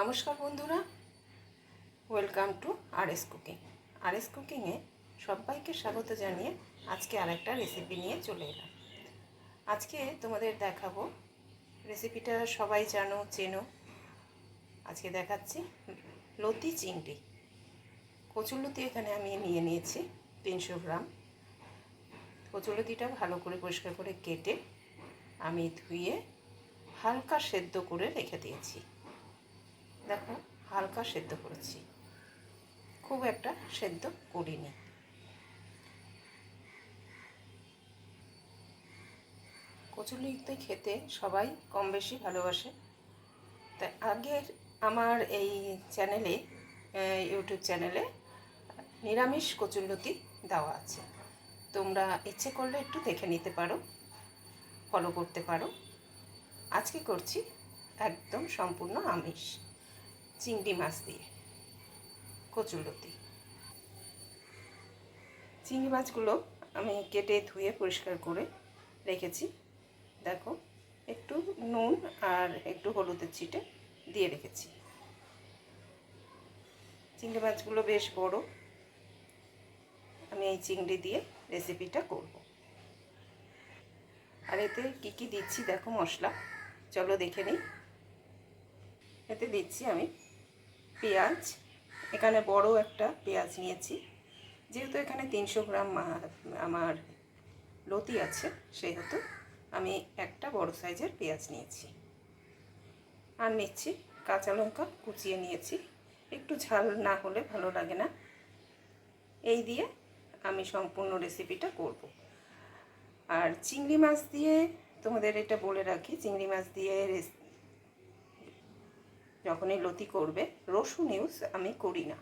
নমস্কার বন্ধুরা। Welcome to R S cooking R S কুকিংয়ে সবাইকে স্বাগত জানিয়ে আজকে আরেকটা রেসিপি নিয়ে চলে এলাম। আজকে তোমাদের দেখাবো। রেসিপিটা সবাই জানো, চেনো। আজকে দেখাচ্ছি লতি চিংড়ি। কচুরলতি এখানে আমি নিয়ে নিয়েছি, তিনশো গ্রাম। কচুরলতিটা ভালো করে পরিষ্কার করে কেটে আমি ধুয়ে হালকা সেদ্ধ করে রেখে দিয়েছি। দেখো, হালকা সেদ্ধ করেছি। খুব একটা সেদ্ধ করিনি। কচুরিতে খেতে সবাই কম বেশি ভালোবাসে। তাই আগের আমার এই চ্যানেলে ইউটিউব চ্যানেলে নিরামিষ কচুরলতি দেওয়া আছে। তোমরা ইচ্ছে করলে একটু দেখে নিতে পারো ফলো করতে পারো। আজকে করছি একদম সম্পূর্ণ আমিষ। চিংড়ি মাছ দিয়ে কচুরলতি চিংড়ি মাছগুলো আমি কেটে ধুয়ে পরিষ্কার করে রেখেছি। দেখো, একটু নুন আর একটু হলুদের ছিটে দিয়ে রেখেছি। চিংড়ি মাছগুলো বেশ বড়। আমি এই চিংড়ি দিয়ে রেসিপিটা করব। আর এতে কী কী দিচ্ছি, দেখো মশলা। চলো দেখে নিই। এতে দিচ্ছি আমি পেঁয়াজ, এখানে বড় একটা পেঁয়াজ নিয়েছি। যেহেতু এখানে তিনশো গ্রাম আমার লতি আছে, সেহেতু আমি একটা বড় সাইজের পেঁয়াজ নিয়েছি। আর নিচ্ছি কাঁচা লঙ্কা কুচিয়ে নিয়েছি। একটু ঝাল না হলে ভালো লাগে না। এই দিয়ে আমি সম্পূর্ণ রেসিপিটা করব। আর চিংড়ি মাছ দিয়ে তোমাদের এটা বলে রাখি, চিংড়ি মাছ দিয়ে যখনই লতি করবে, রসুন ইউজ আমি করি না।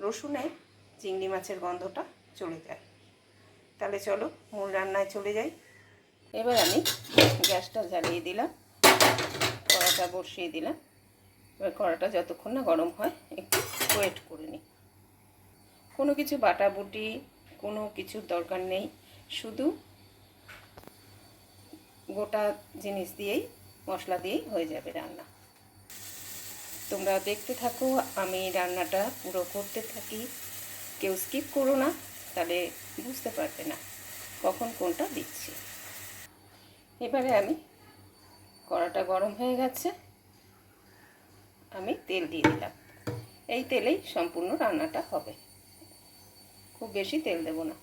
রসুনে চিংড়ি মাছের গন্ধটা চলে যায়। তাহলে চলো মূল রান্নায় চলে যাই। এবার আমি গ্যাসটা জ্বালিয়ে দিলাম, কড়াটা বসিয়ে দিলাম। এবার কড়াটা যতক্ষণ না গরম হয়, একটু ওয়েট করে নিই। কোনো কিছু বাটাবুটি কোনো কিছুর দরকার নেই। শুধু গোটা জিনিস দিয়েই, মশলা দিয়েই হয়ে যাবে রান্না। তোমরা দেখতে থাকো, আমি রান্নাটা পুরো করতে থাকি। কেউ স্কিপ করো না, তাহলে বুঝতে পারবে না কখন কোনটা দিচ্ছি। এবারে আমি কড়াটা গরম হয়ে গেছে, আমি তেল দিয়ে দিলাম। এই তেলেই সম্পূর্ণ রান্নাটা হবে। খুব বেশি তেল দেব না।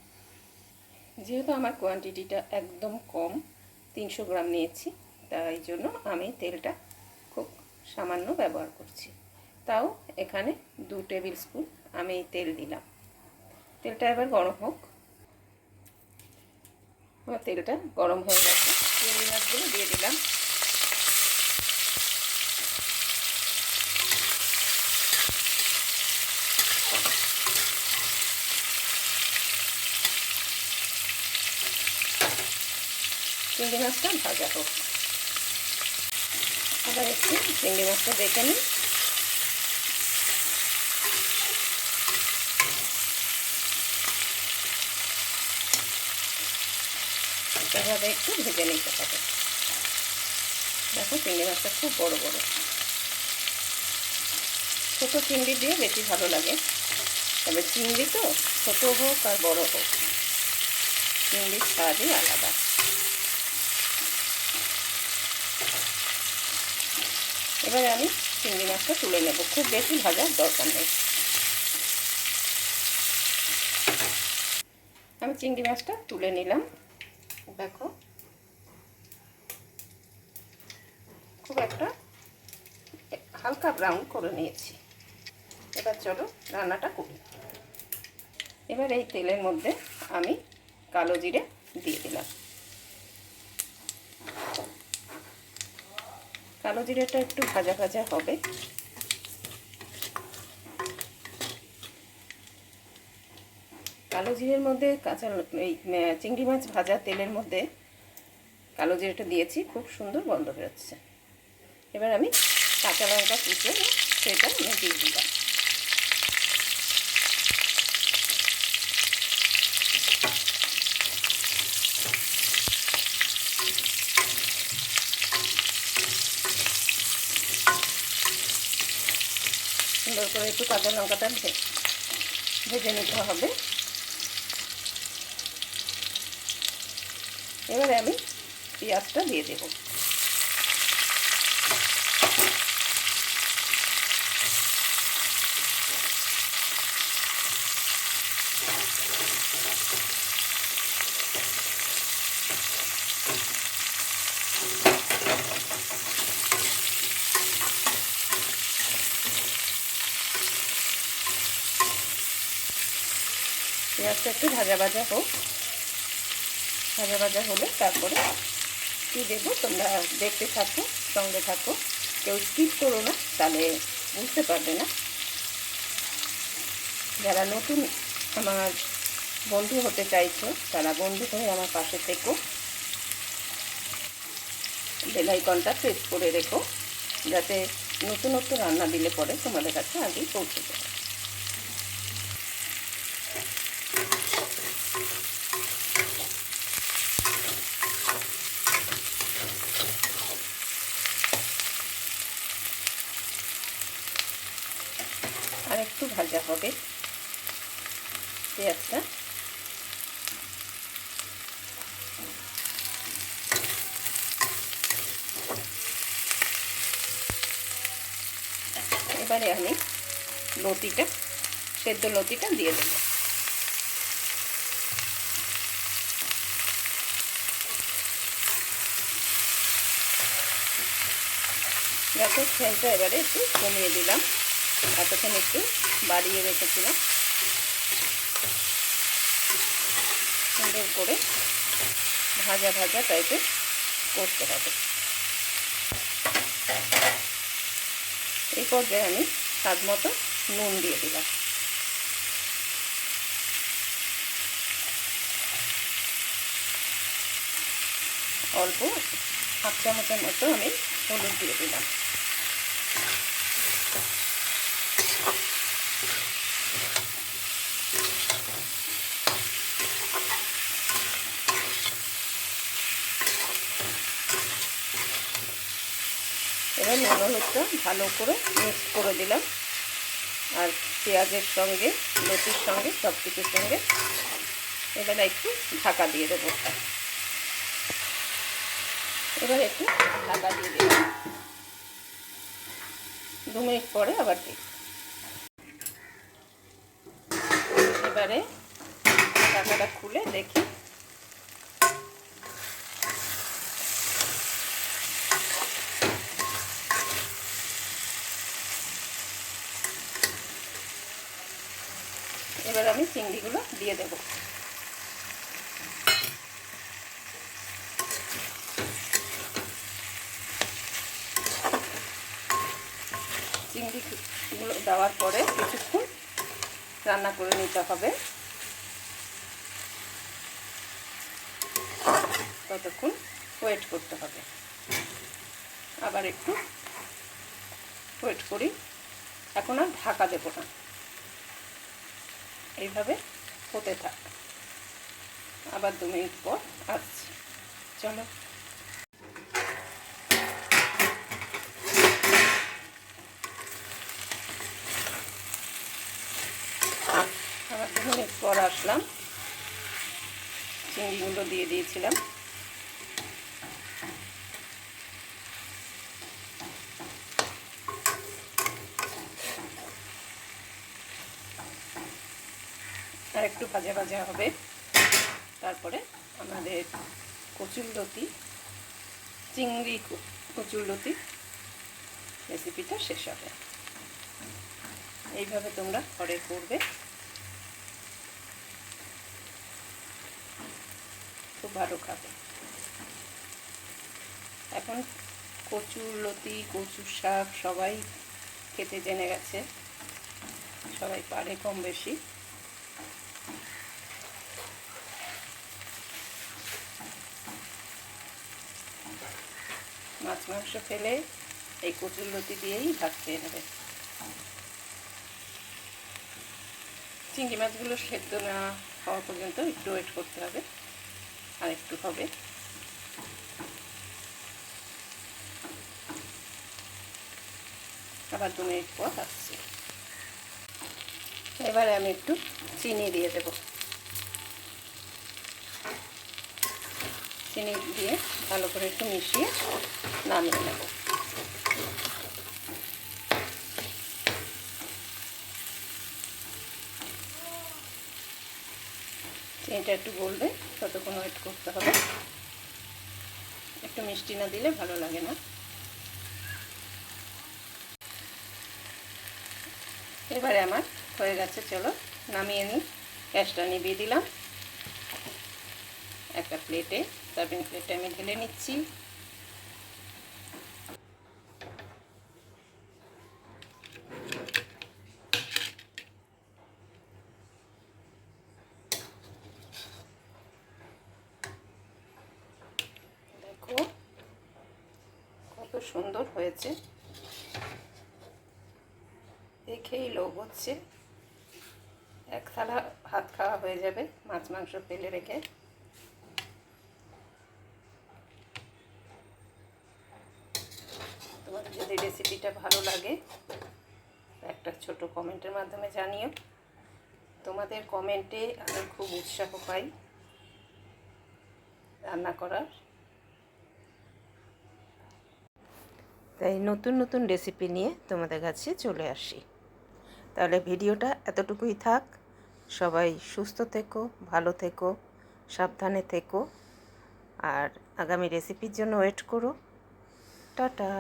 যেহেতু আমার কোয়ান্টিটিটা একদম কম, তিনশো গ্রাম নিয়েছি, তাই জন্য আমি তেলটা সামান্য ব্যবহার করছি। তাও এখানে দু টেবিল স্পুন আমি তেল দিলাম। তেলটা এবার গরম হোক। আমার তেলটা গরম হয়ে গেছে। চিংড়ি মাছগুলো দিয়ে দিলাম। চিংড়ি মাছটা ভাজা হোক। আবার একটু চিংড়ি মাছটা দেখে নিই। এভাবে একটু ভেজে নিতে হবে। দেখো চিংড়ি মাছটা খুব বড় বড়। ছোটো চিংড়ি দিয়ে বেশি ভালো লাগে। তবে চিংড়ি তো ছোটো হোক আর বড় হোক, চিংড়ির স্বাদই আলাদা। এবারে আমি চিংড়ি মাছটা তুলে নেব। খুব বেশি ভাজার দরকার নেই। আমি চিংড়ি মাছটা তুলে নিলাম। দেখো। খুব একটা হালকা ব্রাউন করে নিয়েছি। এবার চলো রান্নাটা করি। এবার এই তেলের মধ্যে আমি কালো জিরে দিয়ে দিলাম। কালো জিরাটা একটু ভাজা ভাজা হবে। কালো জিরের মধ্যে কাঁচা এই চিংড়ি মাছ ভাজা তেলের মধ্যে কালো জিরেটা দিয়েছি, খুব সুন্দর গন্ধ বেরোচ্ছে। এবার আমি কাঁচা লঙ্কা কুচে সেটা দিয়ে দিলাম সুন্দর করে একটু কাঁচা লঙ্কাটা ভেজে নিতে হবে। এবারে আমি পেঁয়াজটা দিয়ে দেব। পেঁয়াজটা একটু ভাজা ভাজা হোক। ভাজা ভাজা হলে তারপরে কী দেবো তোমরা দেখতে থাকো, সঙ্গে থাকো। কেউ স্কিপ করো না, তাহলে বুঝতে পারবে না। যারা নতুন আমার বন্ধু হতে চাইছো, তারা বন্ধু হয়ে আমার পাশে থেকো। বেলাইকনটা প্রেস করে রেখো, যাতে নতুনত্ব রান্না দিলে পরে তোমাদের কাছে আগেই পৌঁছে যায় আর একটু ভাজা হবে। পেঁয়াজটা। এবারে আমি লতিটা, সেদ্ধ লতিটা দিয়ে দেব। গ্যাসের ফ্লেমটা এবারে একটু কমিয়ে দিলাম। এতক্ষণ একটু বাড়িয়ে রেখেছিলাম। সুন্দর করে ভাজা ভাজা টাইপের করতে হবে। এই পর্যায়ে আমি স্বাদ মতো নুন দিয়ে দিলাম। অল্প হাফ চামচের মতো আমি হলুদ দিয়ে দিলাম। এবার নুন ভালো করে মিক্স করে দিলাম। আর পেঁয়াজের সঙ্গে লতির সঙ্গে সব কিছুর সঙ্গে এবার একটু ঢাকা দিয়ে দেবো। এবার একটু ঢাকা দিয়ে দিলাম। দু মিনিট পরে আবার দিই। এবারে ঢাকাটা খুলে দেখি এবার আমি চিংড়িগুলো দিয়ে দেব। চিংড়িগুলো দেওয়ার পরে কিছুক্ষণ রান্না করে নিতে হবে। ততক্ষণ ওয়েট করতে হবে। আবার একটু ওয়েট করি। এখন আর ঢাকা দেবো না। এইভাবে হতে থাক। আবার দু মিনিট পর আসছি। চলো। আবার দু মিনিট পর আসলাম। চিংড়িগুলো দিয়ে দিয়েছিলাম। একটু ভাজা ভাজা হবে। তারপরে আমাদের কচুর লতি, চিংড়ি কচুর লতি রেসিপিটা শেষ হবে। এইভাবে তোমরা ঘরে করবে। খুব ভালো খাবে। এখন কচুর লতি, কচুর শাক সবাই খেতে জেনে গেছে। সবাই পারে কম বেশি। মাছ, মাংস ফেলে এই কচুর লতি দিয়েই ভাত খেয়ে নেবে। চিংড়ি মাছগুলো সেদ্ধ না হওয়া পর্যন্ত একটু ওয়েট করতে হবে, আর একটু হবে। আবার দু মিনিট পর আসছি। এবারে আমি একটু চিনি দিয়ে দেব। চিনি দিয়ে ভালো করে একটু মিশিয়ে নামিয়ে নেব। চিনিটা একটু গলবে, ততক্ষণ ওয়েট করতে হবে। একটু মিষ্টি না দিলে ভালো লাগে না। এবারে আমার হয়ে গেছে, চলো নামিয়ে নিই। গ্যাসটা নিভিয়ে দিলাম। একটা প্লেটে, সার্ভিং প্লেটে আমি ঢেলে নিচ্ছি। দেখো, কত সুন্দর হয়েছে। দেখেই লোভ হচ্ছে। এক থালা ভাত খাওয়া হয়ে যাবে, মাছ, মাংস তেলে রেখে। তোমাদের যদি রেসিপিটা ভালো লাগে, একটা ছোট কমেন্টের মাধ্যমে জানিও। তোমাদের কমেন্টে আমি খুব উৎসাহ পাই রান্না করার। তাই নতুন নতুন রেসিপি নিয়ে তোমাদের কাছে চলে আসি। তাহলে ভিডিওটা এতটুকুই থাক। সবাই সুস্থ থেকো, ভালো থেকো, সাবধানে থেকো। আর আগামী রেসিপির জন্য ওয়েট করো। টাটা।